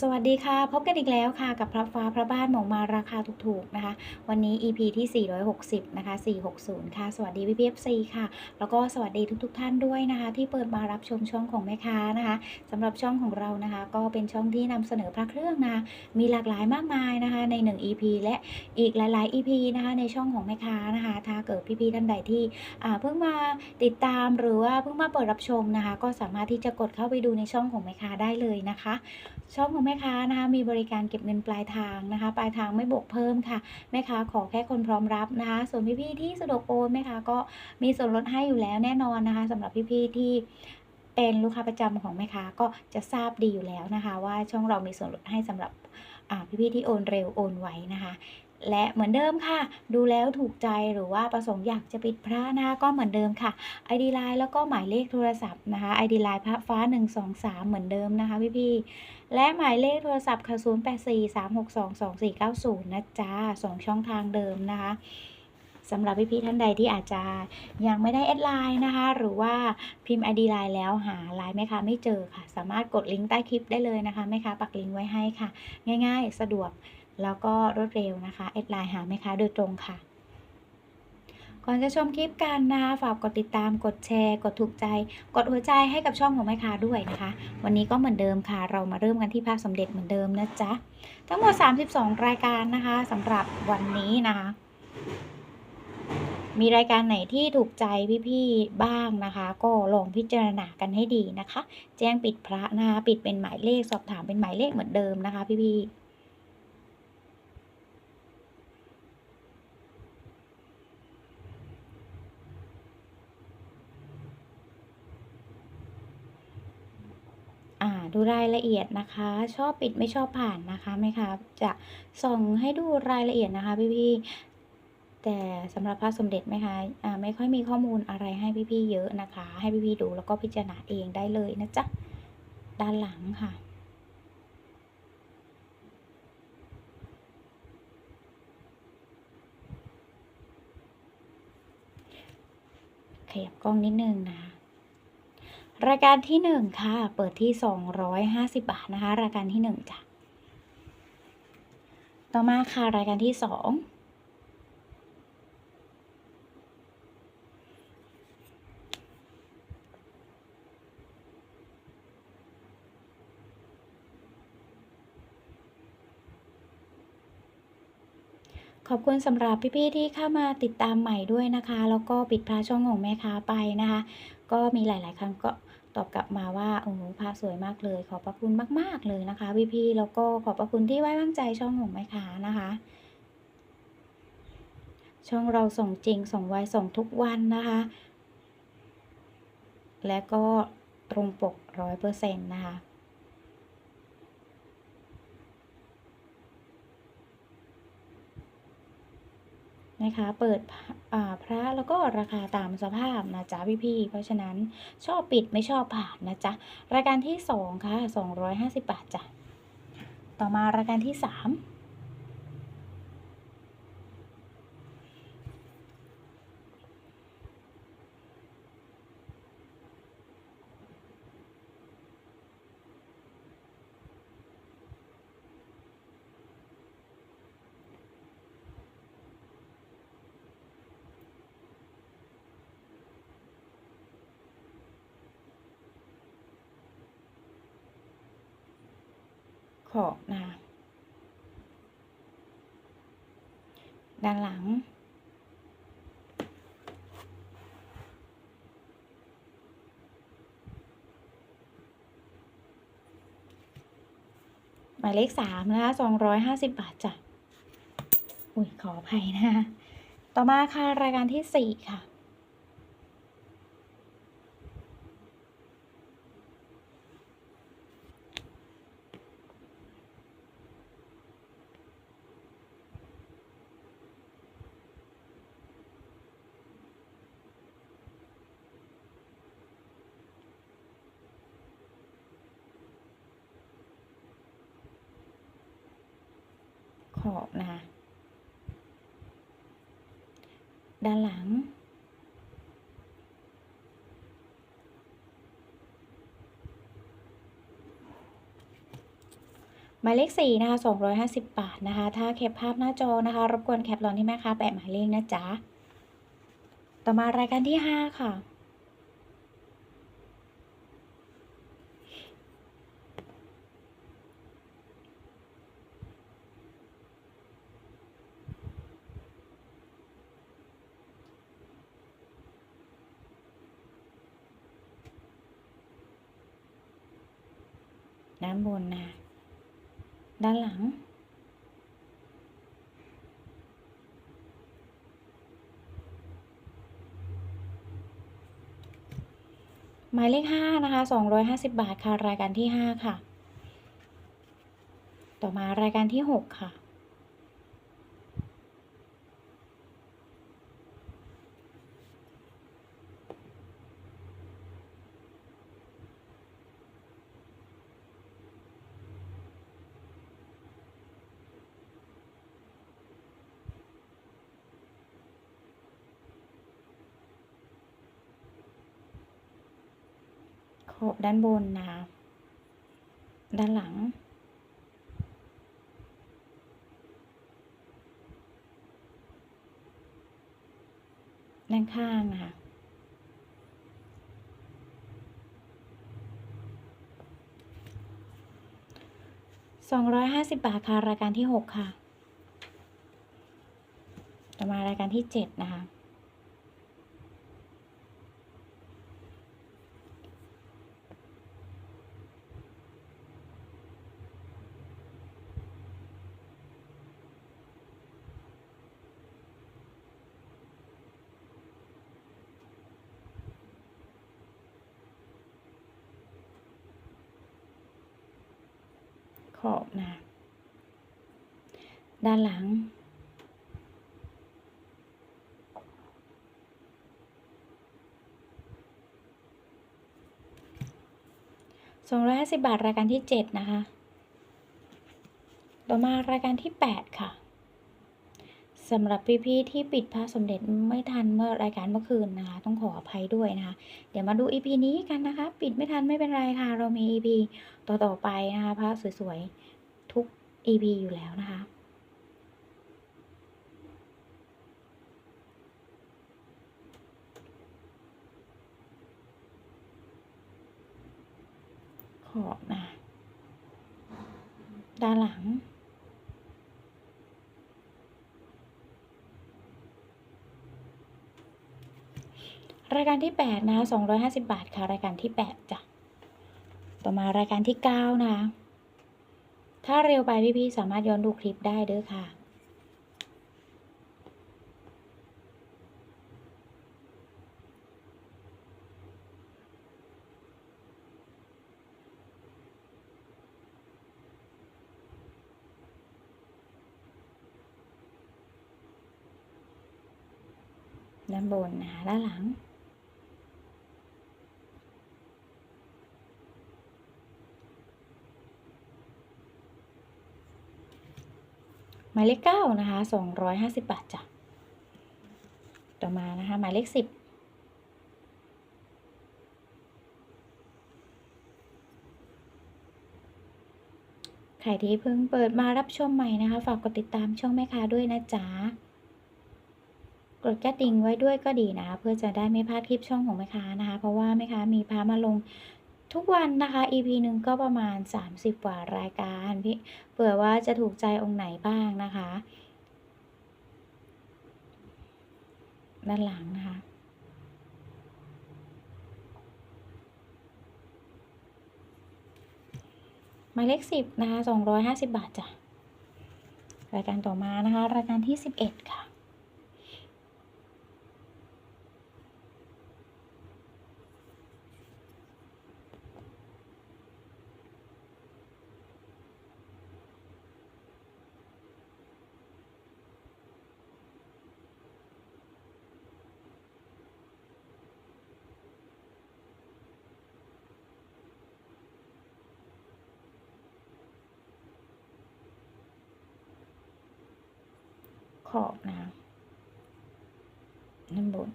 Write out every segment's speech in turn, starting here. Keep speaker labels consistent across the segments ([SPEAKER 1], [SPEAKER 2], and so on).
[SPEAKER 1] สวัสดีค่ะ พบกันอีกแล้วค่ะ กับพระฟ้าพระบ้านหมองมาราคาถูกๆนะคะ วันนี้ EP ที่ 460 นะคะ 460 ค่ะ สวัสดีพี่พีเอฟซีค่ะ แล้วก็สวัสดีทุก ๆ ท่านด้วยนะคะ ที่เปิดมารับชมช่องของแม่ค้านะคะสำหรับช่องของเรานะคะ ก็เป็นช่องที่นำเสนอพระเครื่องนะคะมีหลากหลายมากมายนะคะ ใน 1 EP และอีกหลาย ๆ EP นะคะ ในช่องของแม่ค้านะคะ ถ้าเกิดพี่ๆท่านใดที่อ่าเพิ่งมาติดตามหรือว่าเพิ่งมาเปิดรับชมนะคะ ก็สามารถที่จะกดเข้าไปดูในช่องของแม่ค้าได้เลยนะคะ ช่องของแม่ค้านะคะมีบริการเก็บเงินปลายทางนะคะ ปลายทางไม่บวกเพิ่มค่ะ แม่ค้าขอแค่คนพร้อมรับนะคะ ส่วนพี่ๆที่สะดวกโอนแม่ค้าก็มีส่วนลดให้อยู่แล้วแน่นอนนะคะสำหรับพี่ๆที่เป็นลูกค้าประจำของแม่ค้าก็จะทราบดีอยู่แล้วนะคะ ว่าช่องเรามีส่วนลดให้สำหรับพี่ๆที่โอนเร็วโอนไวนะคะ และเหมือนเดิมค่ะ ดูแล้วถูกใจหรือว่าประสงค์อยากจะปิดพระนะคะก็เหมือนเดิมค่ะ ID Line แล้วก็หมายเลขโทรศัพท์นะคะ ID Line พระฟ้า 123 เหมือนเดิมนะคะพี่ๆและหมายเลขโทรศัพท์ค่ะ0843622490 นะจ๊ะสองช่องทางเดิมนะคะสำหรับพี่ๆท่านใดที่อาจจะยังไม่ได้แอดไลน์นะคะ หรือว่าพิมพ์ ID Line แล้วหาไลน์แม่ค้าไม่เจอค่ะ สามารถกดลิงก์ใต้คลิปได้เลยนะคะแม่ค้าปักลิงก์ไว้ให้ค่ะ ง่ายๆ สะดวก แล้วก็รวดเร็วนะคะแอดไลน์หาแม่ค้าโดยตรงค่ะ ก่อนจะชมคลิปกันนะคะฝากกดติดตามกดแชร์ กดถูกใจ กดหัวใจให้กับช่องของแม่ค้าด้วยนะคะ วันนี้ก็เหมือนเดิมค่ะ เรามาเริ่มกันที่ภาพสมเด็จเหมือนเดิมนะจ๊ะทั้งหมด 32 รายการนะคะสำหรับวันนี้นะคะมีรายการไหนที่ถูกใจพี่ๆบ้างนะคะ ก็ลองพิจารณากันให้ดีนะคะ แจ้งปิดพระนะคะปิดเป็นหมายเลขสอบถามเป็นหมายเลขเหมือนเดิมนะคะ พี่ๆ อ่าดู รายละเอียดนะคะ ชอบปิดไม่ชอบผ่านนะคะไหมคะจะส่องให้ดูรายละเอียดนะคะพี่ๆแต่สำหรับพระสมเด็จไหมคะอ่าไม่ค่อยมีข้อมูลอะไรให้พี่ๆเยอะนะคะ ให้พี่ๆดูแล้วก็พิจารณาเองได้เลยนะจ๊ะด้านหลังค่ะขยับกล้องนิดนึงนะ รายการที่หนึ่งค่ะ เปิดที่สองร้อยห้าสิบาทนะคะ รายการที่หนึ่งจ้ะต่อมาค่ะ รายการที่สอง ขอบคุณสำหรับพี่ๆที่เข้ามาติดตามใหม่ด้วยนะคะ แล้วก็ปิดพระช่องของแม่ค้าไปนะคะ ก็มีหลาย ๆ ครั้งก็ตอบกลับมาว่าโอ้โหพระสวยมากเลย ขอบพระคุณมาก ๆ เลยนะคะพี่ๆแล้วก็ขอบพระคุณที่ไว้วางใจช่องของแม่ค้านะคะ ช่องเราส่งจริงส่งไวส่งทุกวันนะคะ และก็ตรงปกร้อยเปอร์เซ็นต์นะคะ นะคะ เปิดพระแล้วก็ราคาตามสภาพนะจ๊ะพี่ๆ เพราะฉะนั้นชอบปิดไม่ชอบผ่านนะจ๊ะ รายการที่ 2 ค่ะ 250 บาทจ้ะ ต่อมารายการที่ 3 เลขสามนะคะสองร้อยห้าสิบบาทจ้ะ อุ้ยขออภัยนะคะต่อมาค่ะรายการที่สี่ค่ะ ขอบนะคะ ด้านหลัง หมายเลขสี่นะคะสองร้อยห้าสิบบาทนะคะ ถ้าแคปภาพหน้าจอนะคะ รบกวนแคปรอนที่แม่ค้าแปะหมายเลขนะจ๊ะ ต่อมารายการที่ห้าค่ะ ด้านบนนะ ด้านหลัง หมายเลขห้านะคะสองร้อยห้าสิบบาทค่ะ รายการที่ห้าค่ะ ต่อมารายการที่หกค่ะ บด้านบนนะคะด้านหลัง ด้านข้างนะคะสองร้อยห้าสิบบาทค่ะ รายการที่หกค่ะ ต่อมารายการที่เจ็ดนะคะ อบนะ ด้านหลัง สองร้อยห้าสิบบาทรายการที่เจ็ดนะคะ ต่อมารายการที่แปดค่ะ สำหรับพี่ๆที่ปิดพระสมเด็จไม่ทันเมื่อรายการเมื่อคืนนะคะ ต้องขออภัยด้วยนะคะ เดี๋ยวมาดู EP นี้กันนะคะ ปิดไม่ทันไม่เป็นไรค่ะ เรามี EP ต่อๆไปนะคะพระสวยๆ ทุก EP อยู่แล้วนะคะขอบนะด้านหลัง รายการที่ 8 นะ250 บาทค่ะ รายการที่ 8จ้ะ ต่อมารายการที่ 9 นะ ถ้าเร็วไปพี่ๆสามารถย้อนดูคลิปได้เด้อค่ะ ด้านบนนะคะด้านหลัง มายเลขเก้านะคะสองร้อยห้าสิบบาทจ้ะ ต่อมานะคะ หมายเลขสิบใครที่เพิ่งเปิดมารับชมใหม่นะคะ ฝากกดติดตามช่องแม่ค้าด้วยนะจ๊ะ กดกระดิ่งไว้ด้วยก็ดีนะ เพื่อจะได้ไม่พลาดคลิปช่องของแม่ค้านะคะ เพราะว่าแม่ค้ามีพามาลง ทุกวันนะคะ EP หนึ่งก็ประมาณ 30 กว่ารายการพี่เผื่อว่าจะถูกใจองค์ไหนบ้างนะคะ ด้านหลังนะคะหมายเลขสิบนะคะสองร้อยห้าสิบบาทจ้ะ รายการต่อมานะคะ รายการที่สิบเอ็ดค่ะ อบนะคะด้านบน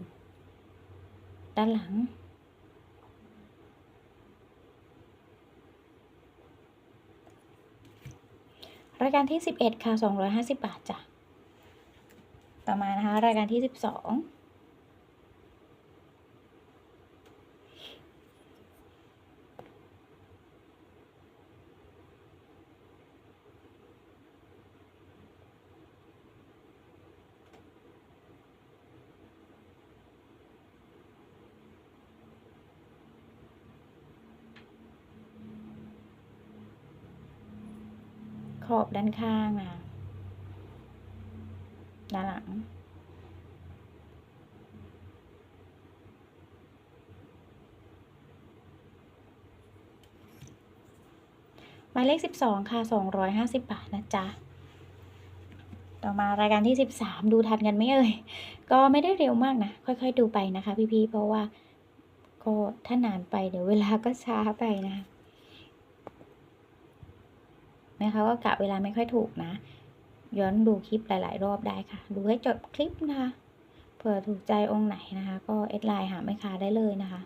[SPEAKER 1] ด้านหลัง รายการที่ 11 ค่ะ 250 บาทจ้ะ ต่อมานะคะ รายการที่ 12 องขอบด้านข้างนะคะด้านหลัง หมายเลขสิบสองค่ะสองร้อยห้าสิบบาทนะจ๊ะ ต่อมารายการที่สิบสามดูทันกันไหมเอ่ย ก็ไม่ได้เร็วมากนะ ค่อยๆ ดูไปนะคะพี่ๆ เพราะว่าก็ถ้านานไปเดี๋ยวเวลาก็ช้าไปนะคะ นะคะ ก็กะเวลาไม่ค่อยถูกนะ ย้อนดูคลิปหลาย ๆ รอบได้ค่ะ ดูให้จบคลิปนะคะ เผื่อถูกใจองค์ไหนนะคะ ก็เอดไลน์หาแม่ค้าได้เลยนะคะ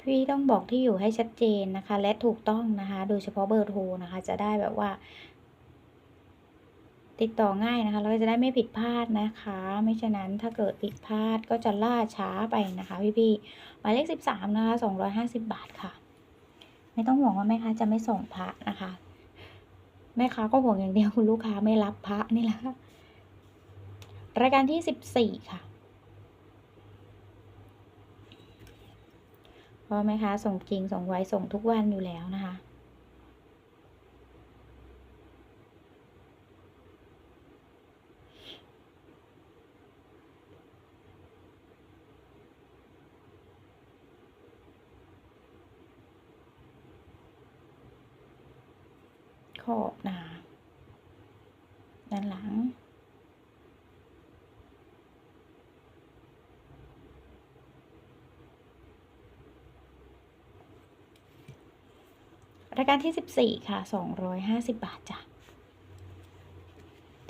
[SPEAKER 1] พี่ต้องบอกที่อยู่ให้ชัดเจนนะคะ และถูกต้องนะคะ โดยเฉพาะเบอร์โทรนะคะ จะได้แบบว่า ติดต่อง่ายนะคะแล้วก็จะได้ไม่ผิดพลาดนะคะ ไม่ฉะนั้นถ้าเกิดผิดพลาดก็จะล่าช้าไปนะคะพี่ๆหมายเลขสิบสามนะคะสองร้อยห้าสิบบาทค่ะ ไม่ต้องห่วงว่าแม่ค้าจะไม่ส่งพระนะคะ แม่ค้าก็ห่วงอย่างเดียวคุณลูกค้าไม่รับพระนี่แหละค่ะรายการที่สิบสี่ค่ะเพราะแม่ค้าส่งจริงส่งไวส่งทุกวันอยู่แล้วนะคะ ข อบหนาด้านหลัง รายการที่ 14 ค่ะ 250 บาทจ้ะ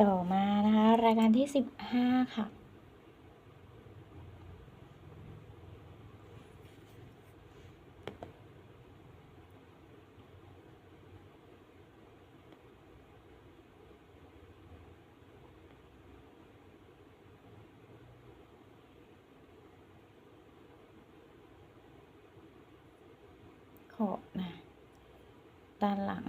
[SPEAKER 1] ต่อมานะคะ รายการที่ 15 ค่ะ ขอบนะ ด้านหลัง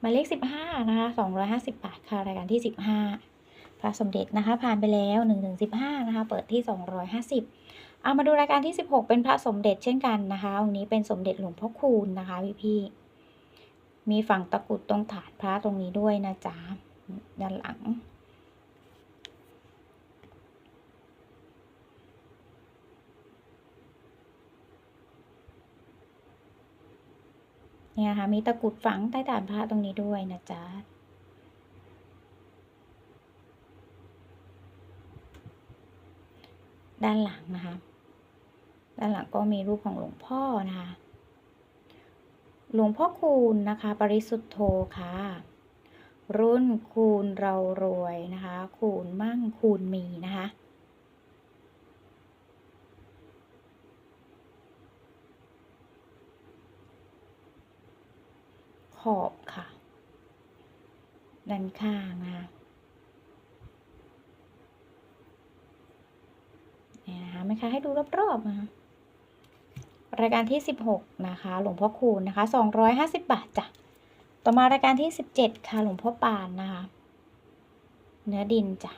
[SPEAKER 1] หมายเลขสิบห้านะคะสองร้อยห้าสิบบาทค่ะรายการที่สิบห้าพระสมเด็จนะคะ ผ่านไปแล้วหนึ่งถึงสิบห้านะคะ เปิดที่สองร้อยห้าสิบเอามาดูรายการที่สิบหกเป็นพระสมเด็จเช่นกันนะคะองค์นี้เป็นสมเด็จหลวงพ่อคูณนะคะพี่พี่ๆมีฝั่งตะกรุดตรงฐานพระตรงนี้ด้วยนะจ๊ะด้านหลัง เนี่ยค่ะมีตะกุดฝังใต้ฐานพระตรงนี้ด้วยนะจ๊ะด้านหลังนะคะ ด้านหลังก็มีรูปของหลวงพ่อนะคะ หลวงพ่อคูณนะคะ ปริสุทธโธค่ะ รุ่นคูณเรารวยนะคะ คูณมั่งคูณมีนะคะ ขอบค่ะ ด้านข้างนะคะเนี่ยนะคะไหมคะให้ดูรอบๆนะคะรายการที่ 16 นะคะ หลวงพ่อคูณนะคะ 250 บาทจ้ะ ต่อมารายการที่ 17 ค่ะ หลวงพ่อปานนะคะ เนื้อดินจ้ะ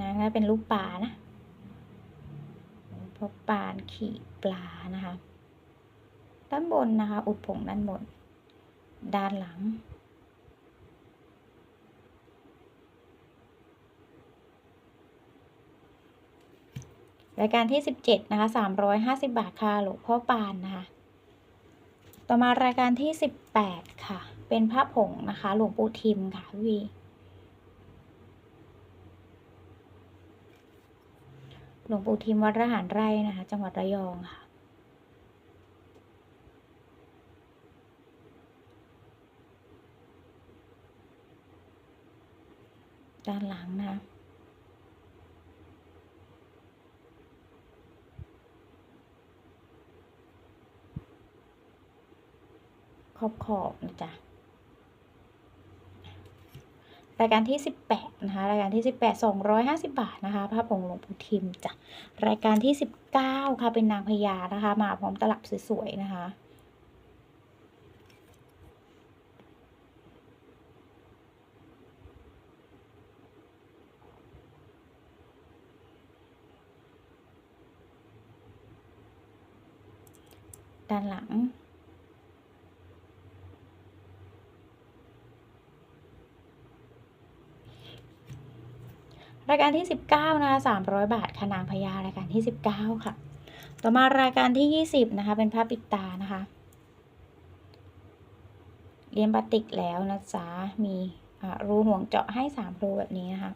[SPEAKER 1] นะแล้วเป็นรูปปลานะพบปานขี่ปลานะคะ ด้านบนนะคะ อุดผงด้านบน ด้านหลัง รายการที่ 17 นะคะ 350 บาทค่ะหลวงพ่อปานนะคะ ต่อมารายการที่ 18 ค่ะ เป็นพระผงนะคะ หลวงปู่ทิมค่ะพี่ หลวงปู่ทิมวัดระหารไร่นะคะ จังหวัดระยองค่ะ ด้านหลังนะคะขอบขอบๆนะจ๊ะ รายการที่ 18 นะคะ รายการที่ 18 250 บาทนะคะภาพของหลวงปู่ทิมจ้ะรายการที่ 19 ค่ะเป็นนางพญานะคะ มาพร้อมตลับสวยๆนะคะด้านหลัง รายการที่ 19นะคะ300 บาทค่ะนางพญารายการที่ 19 ค่ะ ต่อมารายการที่ 20 นะคะ เป็นผ้าปิดตานะคะเรียนบาติกแล้วนะจ๊ะมีอ่ารูห่วงเจาะให้3รูแบบนี้นะคะ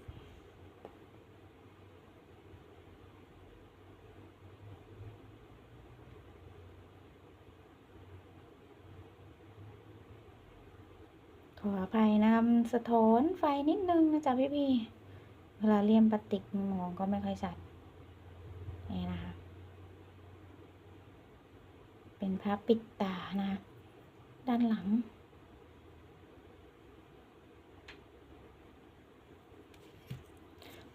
[SPEAKER 1] ขออภัยนะสะท้อนไฟนิดนึงนะจ๊ะพี่พี่ เวลาเลี่ยมปฏิกมองก็ไม่ค่อยชัดนี่นะคะ เป็นภาพปิดตานะคะด้านหลัง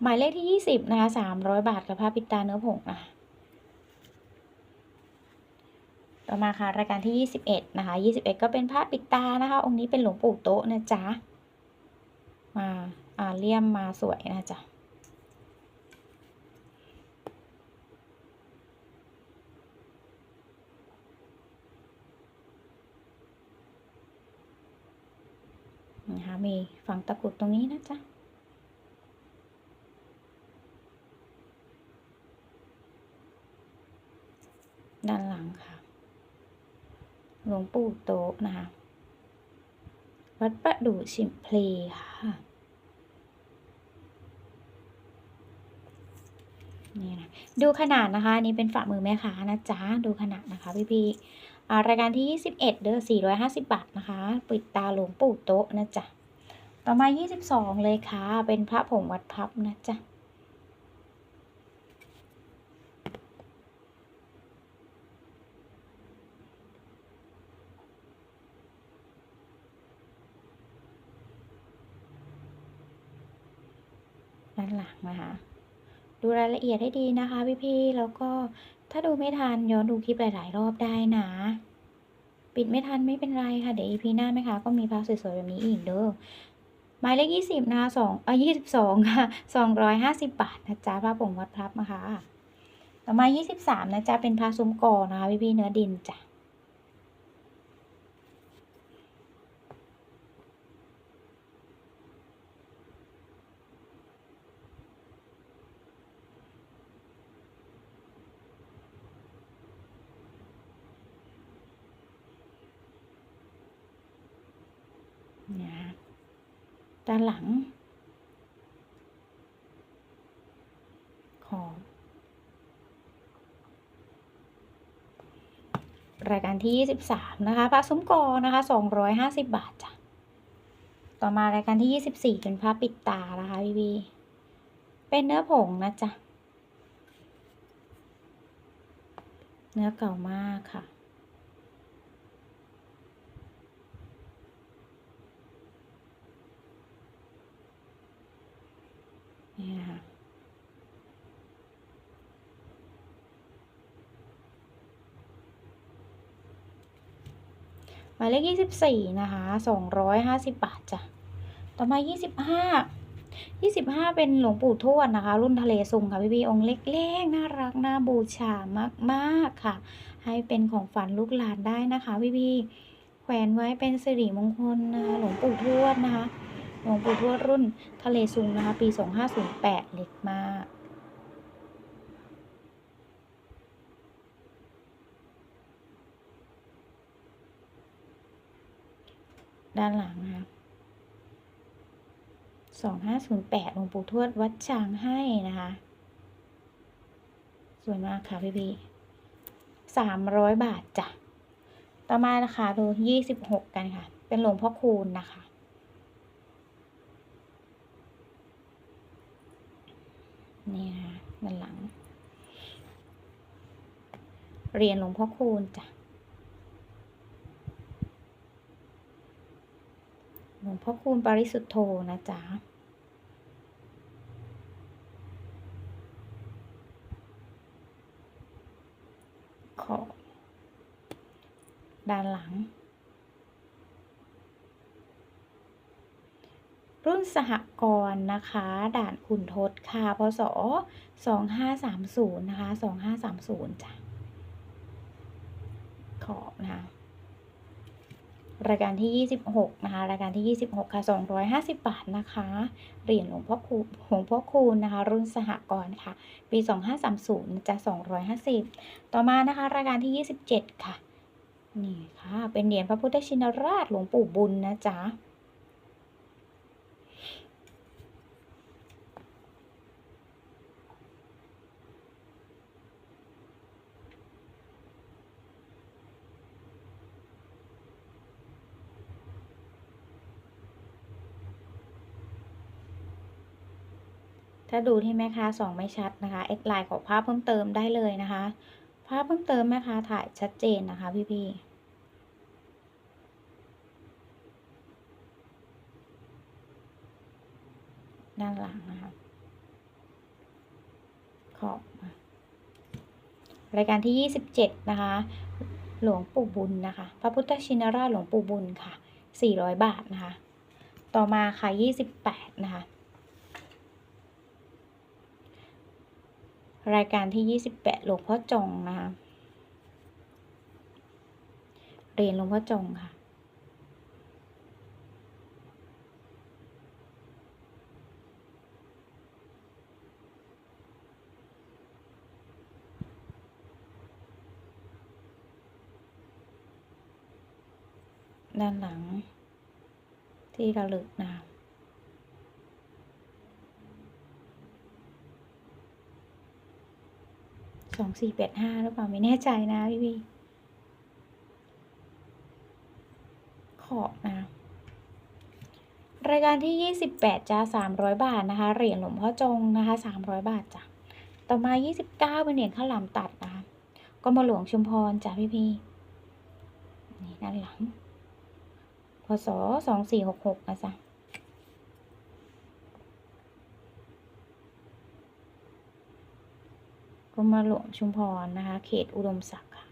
[SPEAKER 1] หมายเลขที่ 20 นะคะ 300 บาทกับผ้าปิดตาเนื้อผงนะคะต่อมาค่ะ รายการที่ 21 นะคะ 21 ก็เป็นผ้าปิดตานะคะ องค์นี้เป็นหลวงปู่โต๊ะนะจ๊ะมา เลี่ยมมาสวยนะจ๊ะนะคะมีฝังตะกุดตรงนี้นะจ๊ะด้านหลังค่ะ หลวงปู่โตนะคะ วัดประดู่ชิมพลีค่ะ นี่นะดูขนาดนะคะนนี้เป็นฝ่ามือแม่ค้านะจ๊ะดูขนาดนะคะพี่พี่รายการที่ 21 เด้อ450 บาทนะคะ ปิดตาหลวงปู่โต๊ะนะจ๊ะต่อมา 22 เลยค่ะ เป็นพระผงวัดพับนะจ๊ะด้านหลังนะคะ ดูรายละเอียดให้ดีนะคะพี่ๆแล้วก็ถ้าดูไม่ทันย้อนดูคลิปหลาย ๆ รอบได้นะ ปิดไม่ทันไม่เป็นไรค่ะ เดี๋ยว EP หน้าไหมคะ ก็มีพระสวย ๆ แบบนี้อีกเด้อหมายเลข20นะคะสองเอ่สิบสอ22ค่ะ250บบาทนะจ๊ะพระผงวัดพลับนะคะ ต่อมา23นะจ๊ะเป็นพระซุ้มกอนะคะพี่ๆเนื้อดินจ้ะด้านหลัง ของรายการที่ 23 นะคะพระซุ้มกอนะคะ 250 บาทจ้ะ ต่อมารายการที่ 24 เป็นผ้าปิดตานะคะพี่บีเป็นเนื้อผงนะจ๊ะ เนื้อเก่ามากค่ะ นี่นะคะหมายเลขยี่สิบสี่นะคะสองร้อยห้าสิบบาทจ้ะ ต่อมายี่สิบห้ายี่สิบห้าเป็นหลวงปู่ทวดนะคะ รุ่นทะเลซุงค่ะพี่พี่องค์เล็กๆ น่ารัก น่าบูชามากๆค่ะ ให้เป็นของฝันลูกหลานได้นะคะพี่พี่แขวนไว้เป็นสิริมงคลนะคะหลวงปู่ทวดนะคะ ลวงปู่ทวดรุ่นทะเลซุงนะคะ ปี 2508 เล็กมากด้านหลังนะคะ2508หลวงปู่ทวดวัดช้างให้นะคะ สวยมากค่ะพี่พี่สามร้อยบาทจ้ะ ต่อมานะคะดูยี่สิบหกกันค่ะ เป็นหลวงพ่อคูณนะคะ นี่ค่ะด้านหลัง เรียญหลวงพ่อคูณจ้ะหลวงพ่อคูณปริสุทธโธนะจ๊ะขอด้านหลัง รุ่นสหกรณ์นะคะ ด่านขุนทดค่ะพศ2530 นะคะ 2530 จ้ะ ขอบนะคะรายการที่ 26 นะคะ รายการที่ 26 ค่ะ 250 บาทนะคะ เหรียญหลวงพ่อคูหลวงพ่อคูณนะคะ รุ่นสหกรณ์ค่ะ ปี 2530 จะ 250 ต่อมานะคะ รายการที่ 27 ค่ะ นี่ค่ะ เป็นเหรียญพระพุทธชินราชหลวงปู่บุญนะจ๊ะ ถ้าดูที่แม่ค้าสองไม่ชัดนะคะแอดไลน์ขอภาพเพิ่มเติมได้เลยนะคะ ภาพเพิ่มเติมแม่ค้าถ่ายชัดเจนนะคะพี่ๆด้านหลังนะคะ ขอบรายการที่ 27 นะคะ หลวงปู่บุญนะคะ พระพุทธชินราชหลวงปู่บุญค่ะ 400 บาทนะคะ ต่อมาค่ะ 28 นะคะ รายการที่ 28 หลวงพ่อจงนะคะ เรียนหลวงพ่อจงค่ะ ด้านหลังที่ระลึกนะคะ สองสี่แปดห้าหรือเปล่าไม่แน่ใจนะพี่พี่ขอบนะ รายการที่ยี่สิบแปดจ้าสามร้อยบาทนะคะ เหรียญหลวงพ่อจงนะคะสามร้อยบาทจ้ะต่อมายี่สิบเก้าเป็นเหรียญข้าวหลามตัดนะคะก็มาหลวงชุมพรจ้ะพี่พี่นี่ด้านหลังพศสองสี่หกหกนะจ๊ะ กรมหลวงชุมพรนะคะ เขตอุดมศักดิ์ค่ะ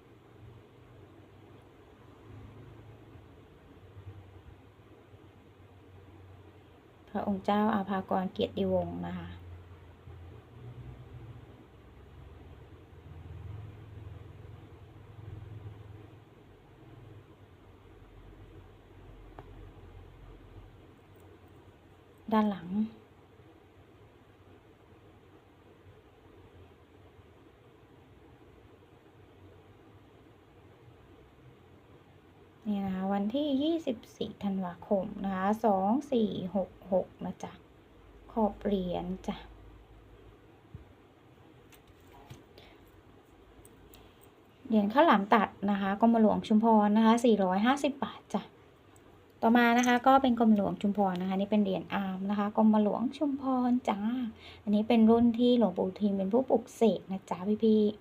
[SPEAKER 1] พระองค์เจ้าอาภากรเกียรติวงศ์นะคะด้านหลัง นี่นะคะ วันที่ 24ธันวาคมนะคะ2466นะจ๊ะขอบเหรียญจ้ะเหรียญข้าวหลามตัดนะคะกรมหลวงชุมพรนะคะ450 บาทจ้ะต่อมานะคะก็เป็นกรมหลวงชุมพรนะคะนี่เป็นเหรียญอาร์มนะคะกรมหลวงชุมพรจ้าอันนี้เป็นรุ่นที่หลวงปู่ทิมเป็นผู้ปลุกเสกนะจ๊ะพี่พี่ๆ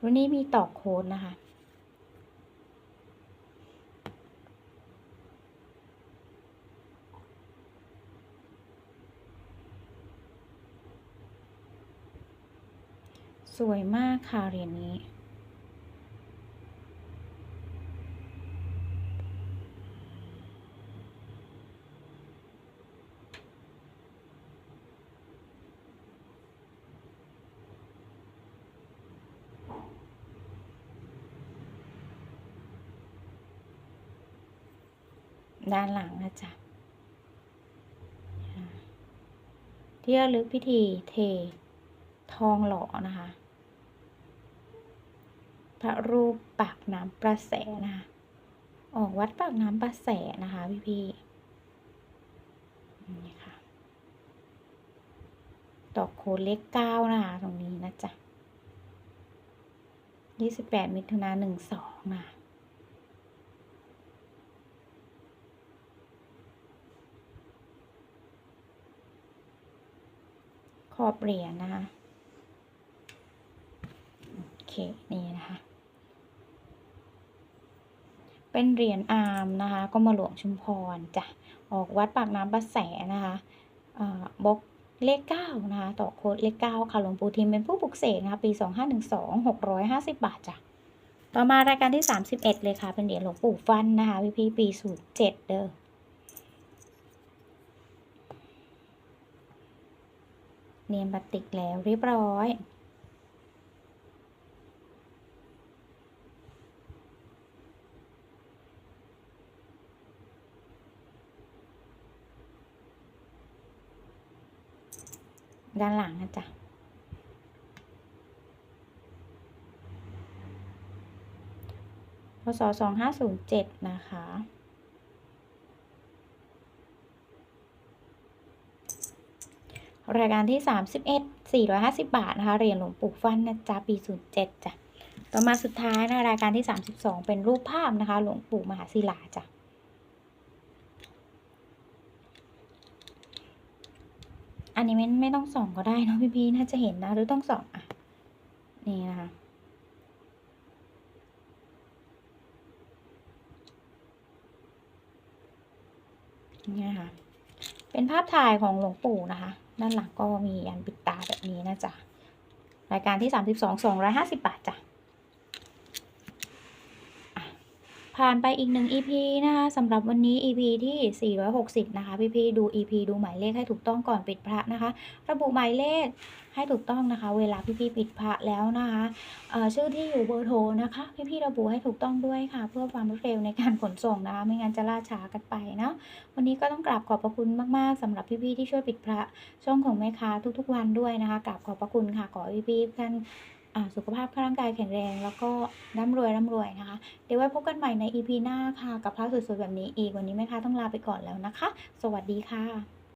[SPEAKER 1] รุ่นนี้มีตอกโค้ดนะคะ วยมากค่ะเหรียญนี้ ด้านหลังนะจ๊ะที่ระลึกพิธีเททองหล่อนะคะ พระรูปปากน้ำประแสนะคะออกวัดปากน้ำประแสนะคะ พี่พี่นี่ค่ะดอกโคเลขเก้านะคะ ตรงนี้นะจ๊ะยี่สิบแปดมิถุนาหนึ่งสองนะขอบเหรียญนะคะ โอเค นี่นะคะ เป็นเหรียญอาร์มนะคะก็มาหลวงชุมพรจ้ะออกวัดปากน้ำประแสนะคะบล็อกเลขเก้านะคะต่อโค้ดเลขเก้าค่ะหลวงปู่ทิมเป็นผู้ปลุกเสกนะคะปี2512 650บาทจ้ะต่อมารายการที่ 31 เลยค่ะ เป็นเหรียญหลวงปู่ฟันนะคะพี่พี่ปี07เด้อเนียนบัติกแล้วเรียบร้อย ด้านหลังนะจ๊ะพศสองห้าศูนย์เจ็ดนะคะ รายการที่สามสิบเอ็ดสี่ร้อยห้าสิบาทนะคะ เหรียญหลวงปู่ฟันนะจ๊ะ ปีศูนย์เจ็ดจ้ะ ต่อมาสุดท้ายนะรายการที่สามสิบสองเป็นรูปภาพนะคะ หลวงปู่มหาศิลาจ้ะ นนี้ไม่ไม่ต้องส่องก็ได้นะพี่พีน่าจะเห็นนะ หรือต้องส่องอะ นี่นะคะ นี่ค่ะเป็นภาพถ่ายของหลวงปู่นะคะ ด้านหลังก็มีอันปิดตาแบบนี้นะจ๊ะ รายการที่32 250บาทจ้ะ ผ่านไปอีกหนึ่ง EP นะคะสำหรับวันนี้ EP ที่ 460 นะคะ พี่ๆดู EP ดูหมายเลขให้ถูกต้องก่อนปิดพระนะคะ ระบุหมายเลขให้ถูกต้องนะคะ เวลาพี่ๆปิดพระแล้วนะคะชื่อที่อยู่เบอร์โทรนะคะ พี่ๆระบุให้ถูกต้องด้วยค่ะ เพื่อความรวดเร็วในการขนส่งนะคะ ไม่งั้นจะล่าช้ากันไปนะวันนี้ก็ต้องกราบขอบพระคุณมากๆสำหรับพี่ๆที่ช่วยปิดพระช่องของแม่ค้าทุกๆ วันด้วยนะคะกราบขอบพระคุณค่ะขอให้พี่ท่าน สุขภาพร่างกายแข็งแรง แล้วก็ร่ำรวยร่ำรวยนะคะ เดี๋ยวไว้พบกันใหม่ใน EP หน้าค่ะ กับพระสวยๆแบบนี้อีกวันนี้แม่ค้าต้องลาไปก่อนแล้วนะคะ สวัสดีค่ะ